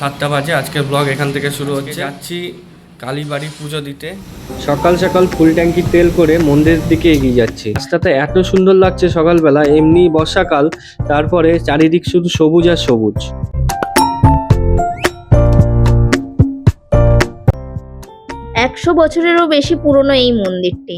সাতটা বাজে আজকের ব্লগ এখান থেকে শুরু হচ্ছে। যাচ্ছি কালীবাড়ি পুজো দিতে। সকাল সকাল ফুল ট্যাঙ্কি তেল করে মন্দিরের দিকে এগিয়ে যাচ্ছি। রাস্তাটা এত সুন্দর লাগছে সকালবেলা এমনি বর্ষাকাল তারপরে চারিদিক শুধু সবুজ আর সবুজ। একশো বছরেরও বেশি পুরনো এই মন্দিরটি।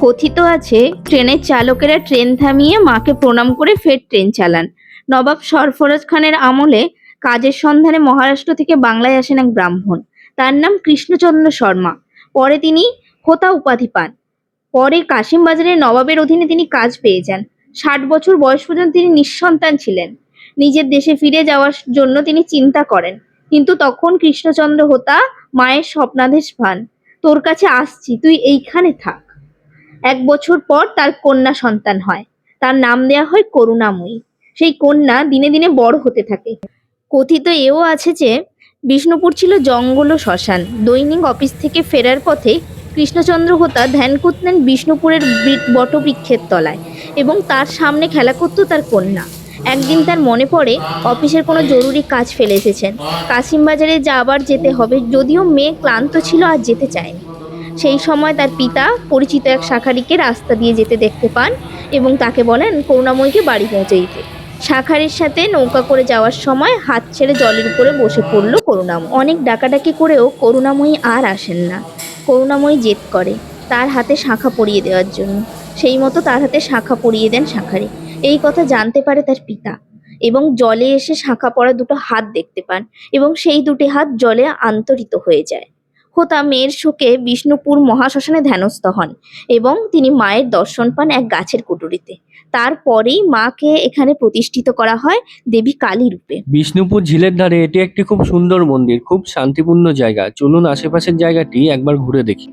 কথিত আছে ট্রেনের চালকেরা ট্রেন থামিয়ে মাকে প্রণাম করে ফের ট্রেন চালান। নবাব সরফরাজ খানের আমলে কাজের সন্ধানে মহারাষ্ট্র থেকে বাংলায় আসেন এক ব্রাহ্মণ। তার নাম কৃষ্ণচন্দ্র শর্মা। পরে তিনি হোতা উপাধি পান। পরে কাশিম বাজারের নবাবের অধীনে তিনি কাজ পেয়ে যান। ষাট বছর বয়স পর্যন্ত তিনি নিঃসন্তান ছিলেন। নিজের দেশে ফিরে যাওয়ার জন্য তিনি চিন্তা করেন। কিন্তু তখন কৃষ্ণচন্দ্র হোতা মায়ের স্বপ্নাদেশ পান। তোর কাছে আসছি, তুই এইখানে থাক। এক বছর পর তার কন্যা সন্তান হয়। তার নাম দেয়া হয় করুণাময়ী। সেই কন্যা দিনে দিনে বড় হতে থাকে। কথিত এও আছে যে, বিষ্ণুপুর ছিল জঙ্গল ও শ্মশান। দৈনিক অফিস থেকে ফেরার পথে কৃষ্ণচন্দ্র হোতা ধ্যান করতেন বিষ্ণুপুরের বটবৃক্ষের তলায় এবং তার সামনে খেলা করত তার কন্যা। একদিন তার মনে পড়ে, অফিসের কোনো জরুরি কাজ ফেলে এসেছেন। কাশিমবাজারে যা আবার যেতে হবে, যদিও মেয়ে ক্লান্ত ছিল আর যেতে চায়নি। সেই সময় তার পিতা পরিচিত এক শাখারিকে রাস্তা দিয়ে যেতে দেখতে পান এবং তাকে বলেন, করুণাময়ীকে বাড়ি পৌঁছে দিতে। শাখারির সাথে নৌকা করে যাওয়ার সময় হাত ছেড়ে জলের উপরে বসে পড়ল করুণাময় অনেক ডাকাডাকি করেও করুণাময়ী আর আসেন না। করুণাময়ী জেদ করে তার হাতে শাখা পরিয়ে দেওয়ার জন্য। সেই মতো তার হাতে শাখা পরিয়ে দেন শাখারি। এই কথা জানতে পারে তার পিতা এবং জলে এসে শাখা পড়া দুটো হাত দেখতে পান এবং সেই দুটি হাত জলে আন্তরিত হয়ে যায়। হোতা মেয়ের শোকে বিষ্ণুপুর মহাশ্মশানে ধ্যানস্থ হন এবং তিনি মায়ের দর্শন পান এক গাছের কুটুরিতে। তারপরেই মাকে এখানে প্রতিষ্ঠিত করা হয় দেবী কালী রূপে। বিষ্ণুপুর ঝিলের ধারে এটি একটি খুব সুন্দর মন্দির, খুব শান্তিপূর্ণ জায়গা। চলুন আশেপাশের জায়গাটি একবার ঘুরে দেখি।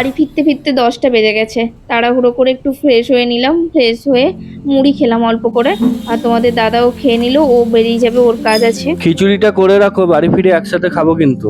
বাড়ি ফিরতে ফিরতে দশটা বেজে গেছে। তাড়াহুড়ো করে একটু ফ্রেশ হয়ে নিলাম ফ্রেশ হয়ে মুড়ি খেলাম অল্প করে। আর তোমাদের দাদাও খেয়ে নিল, ও বেরিয়ে যাবে, ওর কাজ আছে। খিচুড়িটা করে রাখো, বাড়ি ফিরে একসাথে খাব কিন্তু।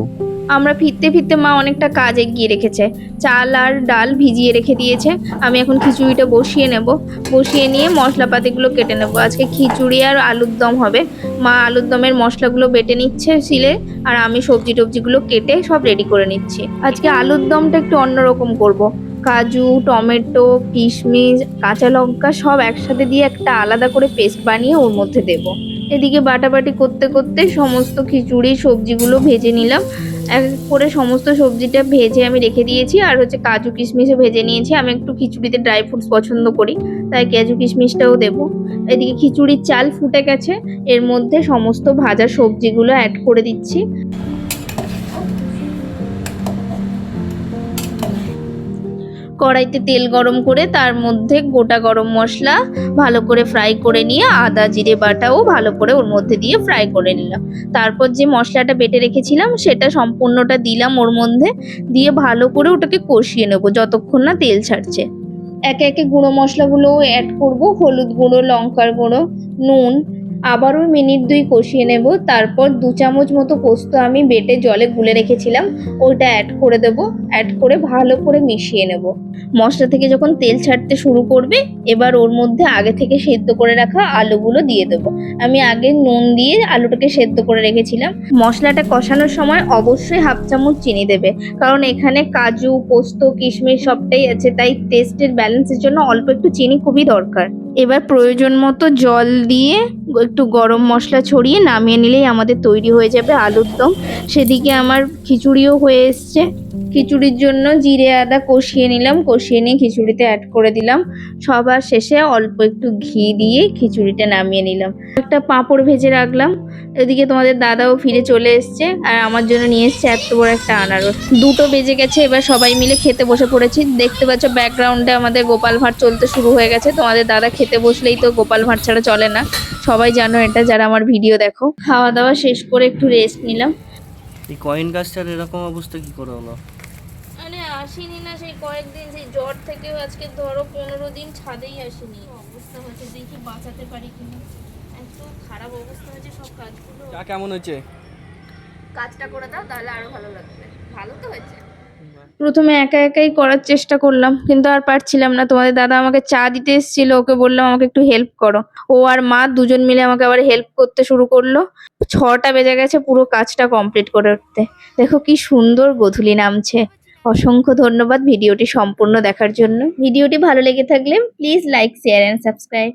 আমরা ফিরতে ফিরতে মা অনেকটা কাজ এগিয়ে রেখেছে। চাল আর ডাল ভিজিয়ে রেখে দিয়েছে। আমি এখন খিচুড়িটা বসিয়ে নেব। বসিয়ে নিয়ে মশলাপাতিগুলো কেটে নেব। আজকে খিচুড়ি আর আলুর দম হবে। মা আলুর দমের মশলাগুলো বেটে নিচ্ছে শিলে, আর আমি সবজি টবজিগুলো কেটে সব রেডি করে নিচ্ছি। আজকে আলুর দমটা একটু অন্যরকম করব। কাজু, টমেটো, কিশমিশ, কাঁচা লঙ্কা সব একসাথে দিয়ে একটা আলাদা করে পেস্ট বানিয়ে ওর মধ্যে দেব। এদিকে বাটাবাটি করতে করতে সমস্ত খিচুড়ি, সবজিগুলো ভেজে নিলাম। এক করে সমস্ত সবজিটা ভেজে আমি রেখে দিয়েছি। আর হচ্ছে কাজু কিশমিশও ভেজে নিয়েছি। আমি একটু খিচুড়িতে ড্রাই ফ্রুটস পছন্দ করি, তাই কাজু কিশমিশটাও দেবো। এদিকে খিচুড়ির চাল ফুটে গেছে। এর মধ্যে সমস্ত ভাজা সবজিগুলো অ্যাড করে দিচ্ছি। কড়াইতে তেল গরম করে তার মধ্যে গোটা গরম মশলা ভালো করে ফ্রাই করে নিয়ে আদা, জিরে, বাটাও ভালো করে ওর মধ্যে দিয়ে ফ্রাই করে নিলাম। তারপর যে মশলাটা বেটে রেখেছিলাম সেটা সম্পূর্ণটা দিলাম ওর মধ্যে, দিয়ে ভালো করে ওটাকে কষিয়ে নেব যতক্ষণ না তেল ছাড়ছে। একে একে গুঁড়ো মশলাগুলোও অ্যাড করব, হলুদ গুঁড়ো, লঙ্কার গুঁড়ো, নুন আবারও মিনিট দুই কষিয়ে নেব, তারপর দু চামচ মতো পোস্ত আমি বেটে জলে গুলে রেখেছিলাম ওইটা অ্যাড করে দেব অ্যাড করে ভালো করে মিশিয়ে নেব। মশলা থেকে যখন তেল ছাড়তে শুরু করবে, এবার ওর মধ্যে আগে থেকে সেদ্ধ করে রাখা আলুগুলো দিয়ে দেবো। আমি আগে নুন দিয়ে আলুটাকে সেদ্ধ করে রেখেছিলাম। মশলাটা কষানোর সময় অবশ্যই হাফ চামচ চিনি দেবে, কারণ এখানে কাজু, পোস্ত, কিশমিশ সবটাই আছে, তাই টেস্টের ব্যালেন্সের জন্য অল্প একটু চিনি খুবই দরকার। এবার প্রয়োজন মতো জল দিয়ে একটু গরম মশলা ছড়িয়ে নামিয়ে নিলেই আমাদের তৈরি হয়ে যাবে আলুর দম। সেদিকে আমার খিচুড়িও হয়ে এসছে। খিচুড়ির জন্য জিরে, আদা কষিয়ে নিলাম। কষিয়ে নিয়ে খিচুড়িতে অ্যাড করে দিলাম। সবার শেষে অল্প একটু ঘি দিয়ে খিচুড়িটা নামিয়ে নিলাম। একটা পাঁপড় ভেজে রাখলাম। এদিকে তোমাদের দাদাও ফিরে চলে এসছে আর আমার জন্য নিয়ে এসছে এত বড় একটা আনারস। দুটো বেজে গেছে, এবার সবাই মিলে খেতে বসে পড়েছি। দেখতে পাচ্ছ ব্যাকগ্রাউন্ডে আমাদের গোপাল ভাঁড় চলতে শুরু হয়ে গেছে। তোমাদের দাদা খেতে বসলেই তো গোপাল ভাঁড় ছাড়া চলে না। সবাই জানো এটা, যারা আমার ভিডিও দেখো। খাওয়া দাওয়া শেষ করে একটু রেস্ট নিলাম। এই কয়েন গাছটার এরকম অবস্থা কি করে হলো? আরে আসিনি না সেই কয়েকদিন সেই জ্বর থেকে আজকে ধরো পনেরো দিন ছাদেই আসিনি। অবস্থা হচ্ছে দেখি বাঁচাতে পারি কিনা। এত খারাপ অবস্থা হচ্ছে সব কাজগুলো। যা কেমন হয়েছে? কাজটা করে দাও তাহলে আরও ভালো লাগবে। ভালো তো হয়েছে। প্রথমে একা একাই করার চেষ্টা করলাম, কিন্তু আর পারছিলাম না। তোমাদের দাদা আমাকে চা দিতে এসেছিল, ওকে বললাম আমাকে একটু হেল্প করো। ও আর মা দুজন মিলে আমাকে আবার হেল্প করতে শুরু করল। ছটা বেজে গেছে পুরো কাজটা কমপ্লিট করে উঠতে। দেখো কি সুন্দর গোধূলি নামছে। অসংখ্য ধন্যবাদ ভিডিওটি সম্পূর্ণ দেখার জন্য। ভিডিওটি ভালো লেগে থাকলে please like share and subscribe